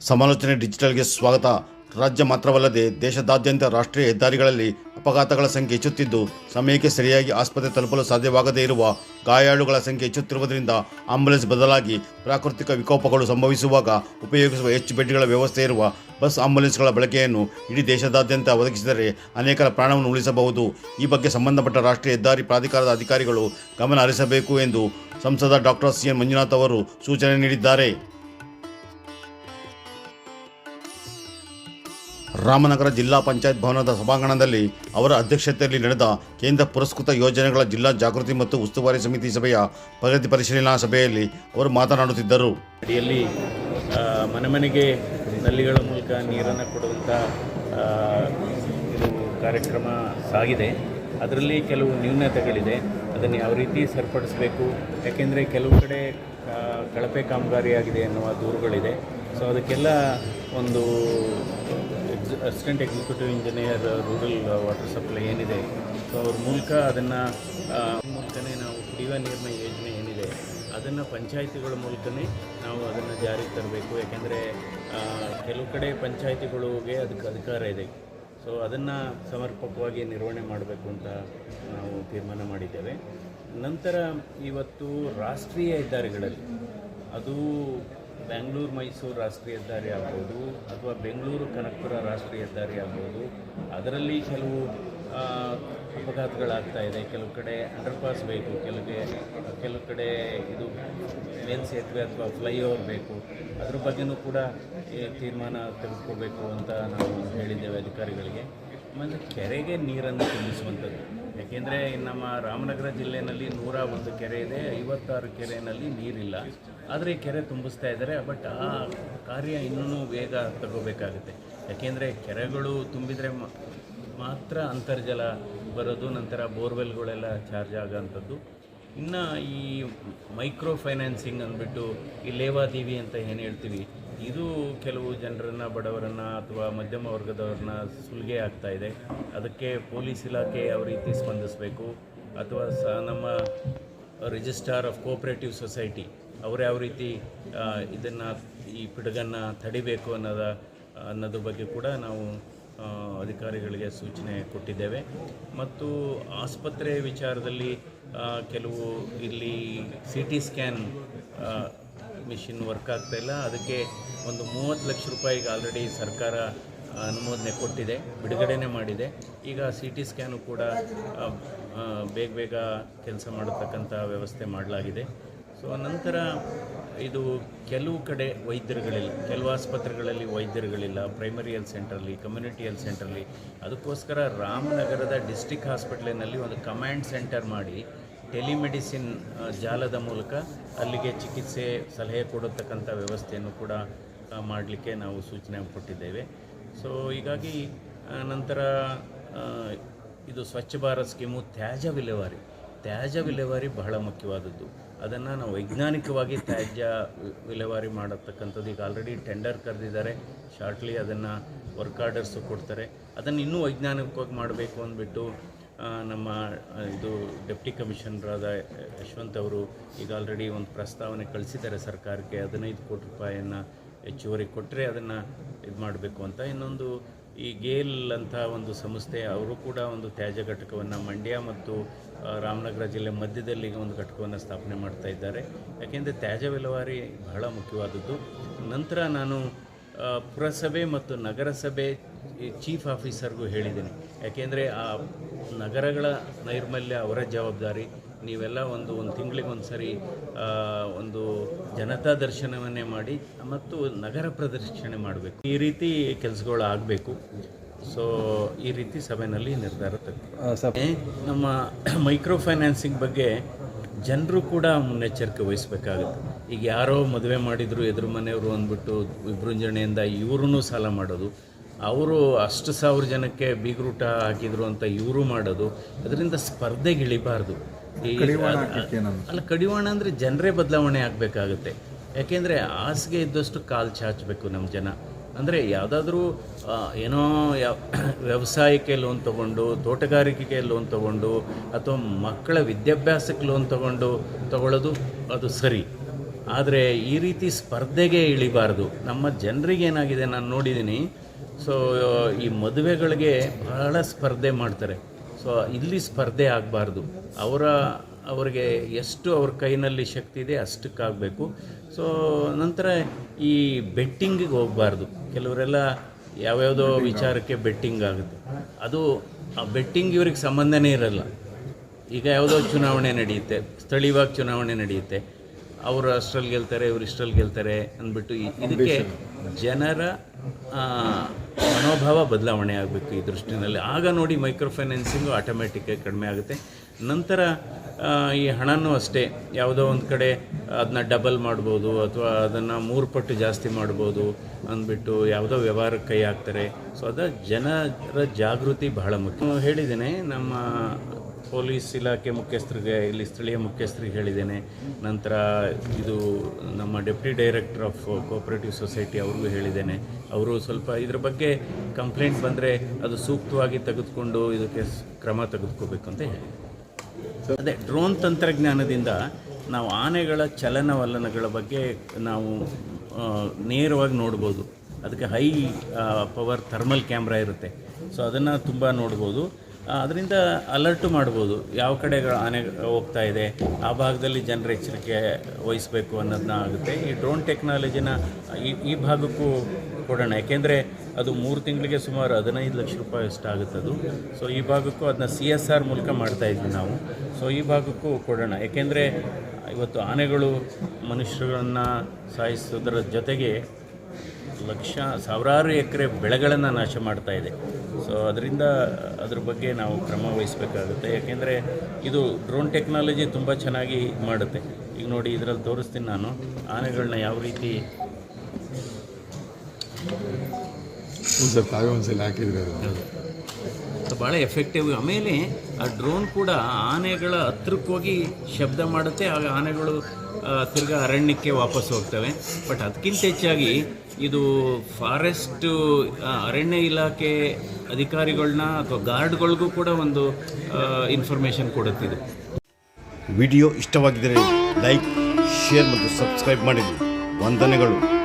ಸಮಾಲೋಚನೆ ಡಿಜಿಟಲ್ಗೆ ಸ್ವಾಗತ. ರಾಜ್ಯ ಮಾತ್ರವಲ್ಲದೆ ದೇಶದಾದ್ಯಂತ ರಾಷ್ಟ್ರೀಯ ಹೆದ್ದಾರಿಗಳಲ್ಲಿ ಅಪಘಾತಗಳ ಸಂಖ್ಯೆ ಹೆಚ್ಚುತ್ತಿದ್ದು, ಸಮಯಕ್ಕೆ ಸರಿಯಾಗಿ ಆಸ್ಪತ್ರೆ ತಲುಪಲು ಸಾಧ್ಯವಾಗದೇ ಇರುವ ಗಾಯಾಳುಗಳ ಸಂಖ್ಯೆ ಹೆಚ್ಚುತ್ತಿರುವುದರಿಂದ ಆಂಬುಲೆನ್ಸ್ ಬದಲಾಗಿ ಪ್ರಾಕೃತಿಕ ವಿಕೋಪಗಳು ಸಂಭವಿಸುವಾಗ ಉಪಯೋಗಿಸುವ ಹೆಚ್ಚು ಬೆಡ್ಗಳ ವ್ಯವಸ್ಥೆ ಇರುವ ಬಸ್ ಆಂಬುಲೆನ್ಸ್ಗಳ ಬಳಕೆಯನ್ನು ಇಡೀ ದೇಶದಾದ್ಯಂತ ಒದಗಿಸಿದರೆ ಅನೇಕರ ಪ್ರಾಣವನ್ನು ಉಳಿಸಬಹುದು. ಈ ಬಗ್ಗೆ ಸಂಬಂಧಪಟ್ಟ ರಾಷ್ಟ್ರೀಯ ಹೆದ್ದಾರಿ ಪ್ರಾಧಿಕಾರದ ಅಧಿಕಾರಿಗಳು ಗಮನ ಹರಿಸಬೇಕು ಎಂದು ಸಂಸದ ಡಾಕ್ಟರ್ ಸಿ ಎನ್ ಮಂಜುನಾಥ್ ಅವರು ಸೂಚನೆ ನೀಡಿದ್ದಾರೆ. ರಾಮನಗರ ಜಿಲ್ಲಾ ಪಂಚಾಯತ್ ಭವನದ ಸಭಾಂಗಣದಲ್ಲಿ ಅವರ ಅಧ್ಯಕ್ಷತೆಯಲ್ಲಿ ನಡೆದ ಕೇಂದ್ರ ಪುರಸ್ಕೃತ ಯೋಜನೆಗಳ ಜಿಲ್ಲಾ ಜಾಗೃತಿ ಮತ್ತು ಉಸ್ತುವಾರಿ ಸಮಿತಿ ಸಭೆಯ ಪ್ರಗತಿ ಪರಿಶೀಲನಾ ಸಭೆಯಲ್ಲಿ ಅವರು ಮಾತನಾಡುತ್ತಿದ್ದರು. ಅಡಿಯಲ್ಲಿ ಮನೆ ಮನೆಗೆ ನಲ್ಲಿಗಳ ಮೂಲಕ ನೀರನ್ನು ಕೊಡುವಂಥ ಇದು ಕಾರ್ಯಕ್ರಮ ಸಾಗಿದೆ. ಅದರಲ್ಲಿ ಕೆಲವು ನ್ಯೂನತೆಗಳಿದೆ. ಅದನ್ನು ಯಾವ ರೀತಿ ಸರಿಪಡಿಸಬೇಕು? ಯಾಕೆಂದರೆ ಕೆಲವು ಕಡೆ ಕಳಪೆ ಕಾಮಗಾರಿಯಾಗಿದೆ ಎನ್ನುವ ದೂರುಗಳಿದೆ. ಸೊ ಅದಕ್ಕೆಲ್ಲ ಒಂದು ex assistant executive engineer rural water supply ಏನಿದೆ. ಸೊ ಅವ್ರ ಮೂಲಕ ಅದನ್ನು ಮೂಲಕನೇ ನಾವು ಕುಡಿಯುವ ನೀರಿನ ಯೋಜನೆ ಏನಿದೆ, ಅದನ್ನು ಪಂಚಾಯಿತಿಗಳ ಮೂಲಕನೇ ನಾವು ಅದನ್ನು ಜಾರಿಗೆ ತರಬೇಕು. ಯಾಕೆಂದರೆ ಕೆಲವು ಕಡೆ ಪಂಚಾಯಿತಿಗಳಿಗೆ ಅದಕ್ಕೆ ಅಧಿಕಾರ ಇದೆ. ಸೊ ಅದನ್ನು ಸಮರ್ಪಕವಾಗಿ ನಿರ್ವಹಣೆ ಮಾಡಬೇಕು ಅಂತ ನಾವು ತೀರ್ಮಾನ ಮಾಡಿದ್ದೇವೆ. ನಂತರ ಇವತ್ತು ರಾಷ್ಟ್ರೀಯ ಹೆದ್ದಾರಿಗಳಲ್ಲಿ, ಅದು ಬೆಂಗಳೂರು ಮೈಸೂರು ರಾಷ್ಟ್ರೀಯ ಹೆದ್ದಾರಿ ಆಗ್ಬೋದು ಅಥವಾ ಬೆಂಗಳೂರು ಕನಕಪುರ ರಾಷ್ಟ್ರೀಯ ಹೆದ್ದಾರಿ ಆಗ್ಬೋದು. ಅದರಲ್ಲಿ ಕೆಲವು ಅಪಘಾತಗಳಾಗ್ತಾ ಇದೆ. ಕೆಲವು ಕಡೆ ಅಂಡರ್ಪಾಸ್ ಬೇಕು, ಕೆಲವು ಕೆಲವು ಕಡೆ ಇದು ಮೇನ್ ಸೇತುವೆ ಅಥವಾ ಫ್ಲೈಓವರ್ ಬೇಕು. ಅದ್ರ ಬಗ್ಗೆನೂ ಕೂಡ ತೀರ್ಮಾನ ತೆಗೆದುಕೋಬೇಕು ಅಂತ ನಾವು ಹೇಳಿದ್ದೇವೆ ಅಧಿಕಾರಿಗಳಿಗೆ. ಆಮೇಲೆ ಕೆರೆಗೆ ನೀರನ್ನು ತುಂಬಿಸುವಂಥದ್ದು. ಯಾಕೆಂದರೆ ನಮ್ಮ ರಾಮನಗರ ಜಿಲ್ಲೆಯಲ್ಲಿ ನೂರ ಒಂದು ಕೆರೆ ಇದೆ, ಐವತ್ತಾರು ಕೆರೆಯಲ್ಲಿ ನೀರಿಲ್ಲ. ಆದರೆ ಕೆರೆ ತುಂಬಿಸ್ತಾ ಇದ್ದಾರೆ, ಬಟ್ ಆ ಕಾರ್ಯ ಇನ್ನೂ ವೇಗ ತಗೋಬೇಕಾಗುತ್ತೆ. ಯಾಕೆಂದರೆ ಕೆರೆಗಳು ತುಂಬಿದರೆ ಮಾತ್ರ ಅಂತರ್ಜಲ ಬರೋದು, ನಂತರ ಬೋರ್ವೆಲ್ಗಳೆಲ್ಲ ಚಾರ್ಜ್ ಆಗೋಂಥದ್ದು ಇನ್ನು ಈ ಮೈಕ್ರೋ ಫೈನಾನ್ಸಿಂಗ್ ಅಂದ್ಬಿಟ್ಟು ಈ ಲೇವಾದೇವಿ ಅಂತ ಏನು ಹೇಳ್ತೀವಿ, ಇದು ಕೆಲವು ಜನರನ್ನು, ಬಡವರನ್ನು ಅಥವಾ ಮಧ್ಯಮ ವರ್ಗದವ್ರನ್ನ ಸುಲಿಗೆ ಆಗ್ತಾ ಇದೆ. ಅದಕ್ಕೆ ಪೊಲೀಸ್ ಇಲಾಖೆ ಯಾವ ರೀತಿ ಸ್ಪಂದಿಸಬೇಕು. ಅಥವಾ ಸ ನಮ್ಮ ರಿಜಿಸ್ಟ್ರಾರ್ ಆಫ್ ಕೋಆಪ್ರೇಟಿವ್ ಸೊಸೈಟಿ, ಅವ್ರು ಯಾವ ರೀತಿ ಇದನ್ನು ಈ ಪಿಡುಗನ್ನು ತಡಿಬೇಕು ಅನ್ನೋದ ಅನ್ನೋದ್ರ ಬಗ್ಗೆ ಕೂಡ ನಾವು ಅಧಿಕಾರಿಗಳಿಗೆ ಸೂಚನೆ ಕೊಟ್ಟಿದ್ದೇವೆ. ಮತ್ತು ಆಸ್ಪತ್ರೆ ವಿಚಾರದಲ್ಲಿ ಕೆಲವು ಇಲ್ಲಿ C T scan machine work ಆಗ್ತಾ ಇಲ್ಲ. ಅದಕ್ಕೆ ಒಂದು ಮೂವತ್ತು ಲಕ್ಷ ರೂಪಾಯಿಗೆ ಆಲ್ರೆಡಿ ಸರ್ಕಾರ ಅನುಮೋದನೆ ಕೊಟ್ಟಿದೆ, ಬಿಡುಗಡೆನೇ ಮಾಡಿದೆ. ಈಗ ಸಿ ಟಿ ಸ್ಕ್ಯಾನು ಕೂಡ ಬೇಗ ಬೇಗ ಕೆಲಸ ಮಾಡತಕ್ಕಂಥ ವ್ಯವಸ್ಥೆ ಮಾಡಲಾಗಿದೆ. ಸೊ ನಂತರ ಇದು ಕೆಲವು ಕಡೆ ವೈದ್ಯರುಗಳಿಲ್ಲ. ಕೆಲವು ಆಸ್ಪತ್ರೆಗಳಲ್ಲಿ ವೈದ್ಯರುಗಳಿಲ್ಲ. ಪ್ರೈಮರಿ ಹೆಲ್ತ್ ಸೆಂಟ್ರಲ್ಲಿ ಕಮ್ಯುನಿಟಿ ಹೆಲ್ತ್ ಸೆಂಟ್ರಲ್ಲಿ ಅದಕ್ಕೋಸ್ಕರ ರಾಮನಗರದ ಡಿಸ್ಟಿಕ್ ಹಾಸ್ಪಿಟ್ಲಿನಲ್ಲಿ ಒಂದು ಕಮಾಂಡ್ ಸೆಂಟರ್ ಮಾಡಿ ಟೆಲಿಮೆಡಿಸಿನ್ ಜಾಲದ ಮೂಲಕ ಅಲ್ಲಿಗೆ ಚಿಕಿತ್ಸೆ ಸಲಹೆ ಕೊಡತಕ್ಕಂಥ ವ್ಯವಸ್ಥೆಯನ್ನು ಕೂಡ ಮಾಡಲಿಕ್ಕೆ ನಾವು ಸೂಚನೆ ಕೊಟ್ಟಿದ್ದೇವೆ. ಸೊ ಹೀಗಾಗಿ ನಂತರ ಇದು ಸ್ವಚ್ಛ ಭಾರತ್ ಸ್ಕೀಮು ತ್ಯಾಜ್ಯ ವಿಲೇವಾರಿ. ತ್ಯಾಜ್ಯ ವಿಲೇವಾರಿ ಬಹಳ ಮುಖ್ಯವಾದದ್ದು. ಅದನ್ನು ನಾವು ವೈಜ್ಞಾನಿಕವಾಗಿ ತ್ಯಾಜ್ಯ ವಿಲೇವಾರಿ ಮಾಡತಕ್ಕಂಥದ್ದು ಈಗ ಆಲ್ರೆಡಿ ಟೆಂಡರ್ ಕರೆದಿದ್ದಾರೆ. ಶಾರ್ಟ್ಲಿ ಅದನ್ನು ವರ್ಕ್ ಆರ್ಡರ್ಸು ಕೊಡ್ತಾರೆ. ಅದನ್ನು ಇನ್ನೂ ವೈಜ್ಞಾನಿಕವಾಗಿ ಮಾಡಬೇಕು ಅಂದ್ಬಿಟ್ಟು ನಮ್ಮ ಇದು ಡೆಪ್ಟಿ ಕಮಿಷನರಾದ ಯಶವಂತ್ ಅವರು ಈಗ ಆಲ್ರೆಡಿ ಒಂದು ಪ್ರಸ್ತಾವನೆ ಕಳಿಸಿದ್ದಾರೆ ಸರ್ಕಾರಕ್ಕೆ. ಹದಿನೈದು ಕೋಟಿ ರೂಪಾಯಿಯನ್ನು ಹೆಚ್ಚುವರಿ ಕೊಟ್ಟರೆ ಅದನ್ನು ಇದು ಮಾಡಬೇಕು ಅಂತ ಇನ್ನೊಂದು ಈ ಗೇಲ್ ಅಂತ ಒಂದು ಸಂಸ್ಥೆ, ಅವರು ಕೂಡ ಒಂದು ತ್ಯಾಜ್ಯ ಘಟಕವನ್ನು ಮಂಡ್ಯ ಮತ್ತು ರಾಮನಗರ ಜಿಲ್ಲೆ ಮಧ್ಯದಲ್ಲಿ ಒಂದು ಘಟಕವನ್ನು ಸ್ಥಾಪನೆ ಮಾಡ್ತಾ ಇದ್ದಾರೆ. ಯಾಕೆಂದರೆ ತ್ಯಾಜ್ಯ ವಿಲೇವಾರಿ ಬಹಳ ಮುಖ್ಯವಾದದ್ದು. ನಂತರ ನಾನು ಪುರಸಭೆ ಮತ್ತು ನಗರಸಭೆ ಚೀಫ್ ಆಫೀಸರ್ಗೂ ಹೇಳಿದ್ದೀನಿ. ಯಾಕೆಂದರೆ ಆ ನಗರಗಳ ನೈರ್ಮಲ್ಯ ಅವರ ಜವಾಬ್ದಾರಿ ನೀವೆಲ್ಲ ಒಂದು ಒಂದು ತಿಂಗಳಿಗೆ ಒಂದು ಸರಿ ಒಂದು ಜನತಾ ದರ್ಶನವನ್ನೇ ಮಾಡಿ ಮತ್ತು ನಗರ ಪ್ರದರ್ಶನೆ ಮಾಡಬೇಕು. ಈ ರೀತಿ ಕೆಲಸಗಳು ಆಗಬೇಕು. ಸೊ ಈ ರೀತಿ ಸಭೆಯಲ್ಲಿ ನಿರ್ಧಾರ ತೆಗೆದು ನಮ್ಮ ಮೈಕ್ರೋ ಫೈನಾನ್ಸಿಂಗ್ ಬಗ್ಗೆ ಜನರು ಕೂಡ ಮುನ್ನೆಚ್ಚರಿಕೆ ವಹಿಸಬೇಕಾಗುತ್ತೆ. ಈಗ ಯಾರೋ ಮದುವೆ ಮಾಡಿದ್ರು ಎದುರು ಮನೆಯವರು ಅಂದ್ಬಿಟ್ಟು ವಿಭೃಂಜನೆಯಿಂದ ಇವ್ರೂ ಸಾಲ ಮಾಡೋದು ಅವರು ಅಷ್ಟು ಸಾವಿರ ಜನಕ್ಕೆ ಬೀಗ್ರೂಟ ಹಾಕಿದ್ರು ಅಂತ ಇವರು ಮಾಡೋದು ಅದರಿಂದ ಸ್ಪರ್ಧೆಗೆ ಇಳಿಬಾರ್ದು ಈ ಅಲ್ಲ ಕಡಿವಾಣ ಅಂದರೆ ಜನರೇ ಬದಲಾವಣೆ ಆಗಬೇಕಾಗುತ್ತೆ. ಯಾಕೆಂದರೆ ಹಾಸಿಗೆ ಇದ್ದಷ್ಟು ಕಾಲು ಚಾಚಬೇಕು ನಮ್ಮ ಜನ. ಅಂದರೆ ಯಾವುದಾದ್ರೂ ಏನೋ ಯಾವ ವ್ಯವಸಾಯಕ್ಕೆ ಲೋನ್ ತಗೊಂಡು ತೋಟಗಾರಿಕೆಗೆ ಲೋನ್ ತಗೊಂಡು ಅಥವಾ ಮಕ್ಕಳ ವಿದ್ಯಾಭ್ಯಾಸಕ್ಕೆ ಲೋನ್ ತಗೊಂಡು ತಗೊಳ್ಳೋದು ಅದು ಸರಿ. ಆದರೆ ಈ ರೀತಿ ಸ್ಪರ್ಧೆಗೆ ಇಳಿಬಾರ್ದು. ನಮ್ಮ ಜನರಿಗೆ ಏನಾಗಿದೆ ನಾನು ನೋಡಿದ್ದೀನಿ ಸೊ ಈ ಮದುವೆಗಳಿಗೆ ಬಹಳ ಸ್ಪರ್ಧೆ ಮಾಡ್ತಾರೆ. ಸೊ ಇಲ್ಲಿ ಸ್ಪರ್ಧೆ ಆಗಬಾರ್ದು. ಅವರ ಅವರಿಗೆ ಎಷ್ಟು ಅವ್ರ ಕೈನಲ್ಲಿ ಶಕ್ತಿ ಇದೆ ಅಷ್ಟಕ್ಕಾಗಬೇಕು. ಸೊ ನಂತರ ಈ ಬೆಟ್ಟಿಂಗಿಗೆ ಹೋಗಬಾರ್ದು. ಕೆಲವರೆಲ್ಲ ಯಾವ್ಯಾವುದೋ ವಿಚಾರಕ್ಕೆ ಬೆಟ್ಟಿಂಗ್ ಆಗುತ್ತೆ. ಅದು ಆ ಬೆಟ್ಟಿಂಗ್ ಇವ್ರಿಗೆ ಸಂಬಂಧನೇ ಇರಲ್ಲ. ಈಗ ಯಾವುದೋ ಚುನಾವಣೆ ನಡೆಯುತ್ತೆ ಸ್ಥಳೀಯವಾಗಿ ಚುನಾವಣೆ ನಡೆಯುತ್ತೆ. ಅವರು ಅಷ್ಟರಲ್ಲಿ ಗೆಲ್ತಾರೆ ಇವರು ಇಷ್ಟರಲ್ಲಿ ಗೆಲ್ತಾರೆ ಅಂದ್ಬಿಟ್ಟು ಇದಕ್ಕೆ ಜನರ ಮನೋಭಾವ ಬದಲಾವಣೆ ಆಗಬೇಕು ಈ ದೃಷ್ಟಿನಲ್ಲಿ. ಆಗ ನೋಡಿ ಮೈಕ್ರೋ ಫೈನಾನ್ಸಿಂಗು ಕಡಿಮೆ ಆಗುತ್ತೆ. ನಂತರ ಈ ಹಣನೂ ಅಷ್ಟೇ. ಯಾವುದೋ ಒಂದು ಕಡೆ ಅದನ್ನ ಡಬಲ್ ಮಾಡ್ಬೋದು ಅಥವಾ ಅದನ್ನು ಮೂರು ಪಟ್ಟು ಜಾಸ್ತಿ ಮಾಡ್ಬೋದು ಅಂದ್ಬಿಟ್ಟು ಯಾವುದೋ ವ್ಯವಹಾರಕ್ಕೆ ಕೈ ಹಾಕ್ತಾರೆ. ಸೊ, ಅದ ಜನರ ಜಾಗೃತಿ ಬಹಳ ಮುಖ್ಯ. ಹೇಳಿದ್ದೇನೆ, ನಮ್ಮ ಪೊಲೀಸ್ ಇಲಾಖೆ ಮುಖ್ಯಸ್ಥರಿಗೆ, ಇಲ್ಲಿ ಸ್ಥಳೀಯ ಮುಖ್ಯಸ್ಥರಿಗೆ ಹೇಳಿದ್ದೇನೆ. ನಂತರ ಇದು ನಮ್ಮ deputy director of cooperative society ಅವ್ರಿಗೂ ಹೇಳಿದ್ದೇನೆ. ಅವರು ಸ್ವಲ್ಪ ಇದ್ರ ಬಗ್ಗೆ ಕಂಪ್ಲೇಂಟ್ ಬಂದರೆ ಅದು ಸೂಕ್ತವಾಗಿ ತೆಗೆದುಕೊಂಡು ಇದಕ್ಕೆ ಕ್ರಮ ತೆಗೆದುಕೋಬೇಕು ಅಂತ ಹೇಳಿ. ಅದೇ, ಡ್ರೋನ್ ತಂತ್ರಜ್ಞಾನದಿಂದ ನಾವು ಆನೆಗಳ ಚಲನವಲನಗಳ ಬಗ್ಗೆ ನಾವು ನೇರವಾಗಿ ನೋಡ್ಬೋದು. ಅದಕ್ಕೆ ಹೈ ಪವರ್ ಥರ್ಮಲ್ ಕ್ಯಾಮ್ರಾ ಇರುತ್ತೆ. ಸೊ ಅದನ್ನು ತುಂಬ ನೋಡ್ಬೋದು. ಅದರಿಂದ ಅಲರ್ಟು ಮಾಡ್ಬೋದು. ಯಾವ ಕಡೆ ಆನೆ ಹೋಗ್ತಾ ಇದೆ, ಆ ಭಾಗದಲ್ಲಿ ಜನರ ಎಚ್ಚರಿಕೆ ವಹಿಸಬೇಕು ಅನ್ನೋದನ್ನ ಆಗುತ್ತೆ. ಈ ಡ್ರೋನ್ ಟೆಕ್ನಾಲಜಿನ ಈ ಈ ಭಾಗಕ್ಕೂ ಕೊಡೋಣ. ಯಾಕೆಂದರೆ ಅದು ಮೂರು ತಿಂಗಳಿಗೆ ಸುಮಾರು ಹದಿನೈದು ಲಕ್ಷ ರೂಪಾಯಿ ಅಷ್ಟಾಗುತ್ತೆ ಅದು. ಸೊ ಈ ಭಾಗಕ್ಕೂ ಅದನ್ನ ಸಿ ಎಸ್ ಆರ್ ಮೂಲಕ ಮಾಡ್ತಾ ಇದ್ವಿ ನಾವು. ಸೊ ಈ ಭಾಗಕ್ಕೂ ಕೊಡೋಣ. ಯಾಕೆಂದರೆ, ಇವತ್ತು ಆನೆಗಳು ಮನುಷ್ಯರನ್ನು ಸಾಯಿಸೋದರ ಜೊತೆಗೆ ಲಕ್ಷ ಸಾವಿರಾರು ಎಕರೆ ಬೆಳೆಗಳನ್ನು ನಾಶ ಮಾಡ್ತಾ ಇದೆ. ಸೊ ಅದರಿಂದ ಅದ್ರ ಬಗ್ಗೆ ನಾವು ಕ್ರಮ ವಹಿಸಬೇಕಾಗುತ್ತೆ. ಯಾಕೆಂದರೆ ಇದು ಡ್ರೋನ್ ಟೆಕ್ನಾಲಜಿ ತುಂಬ ಚೆನ್ನಾಗಿ ಮಾಡುತ್ತೆ. ಈಗ ನೋಡಿ ಇದರಲ್ಲಿ ತೋರಿಸ್ತೀನಿ ನಾನು. ಆನೆಗಳನ್ನ ಯಾವ ರೀತಿ ಒಂದು ಸ್ವಲ್ಪ ತಾವೇ ಒಂದ್ಸಲ ಹಾಕಿದ್ರೆ ಭಾಳ ಎಫೆಕ್ಟಿವ್ ಆಮೇಲೆ ಆ ಡ್ರೋನ್ ಕೂಡ ಆನೆಗಳ ಹತ್ರಕ್ಕೆ ಹೋಗಿ ಶಬ್ದ ಮಾಡುತ್ತೆ, ಆಗ ಆನೆಗಳು ತಿರ್ಗಾ ಅರಣ್ಯಕ್ಕೆ ವಾಪಸ್ ಹೋಗ್ತವೆ. ಬಟ್ ಅದಕ್ಕಿಂತ ಹೆಚ್ಚಾಗಿ ಇದು ಫಾರೆಸ್ಟು ಅರಣ್ಯ ಇಲಾಖೆ ಅಧಿಕಾರಿಗಳನ್ನ ಅಥವಾ ಗಾರ್ಡ್ಗಳಿಗೂ ಕೂಡ ಒಂದು ಇನ್ಫಾರ್ಮೇಷನ್ ಕೊಡುತ್ತಿದೆ. ವಿಡಿಯೋ ಇಷ್ಟವಾಗಿದ್ದರೆ ಲೈಕ್ ಶೇರ್ ಮತ್ತು ಸಬ್ಸ್ಕ್ರೈಬ್ ಮಾಡಿರಿ. ವಂದನೆಗಳು.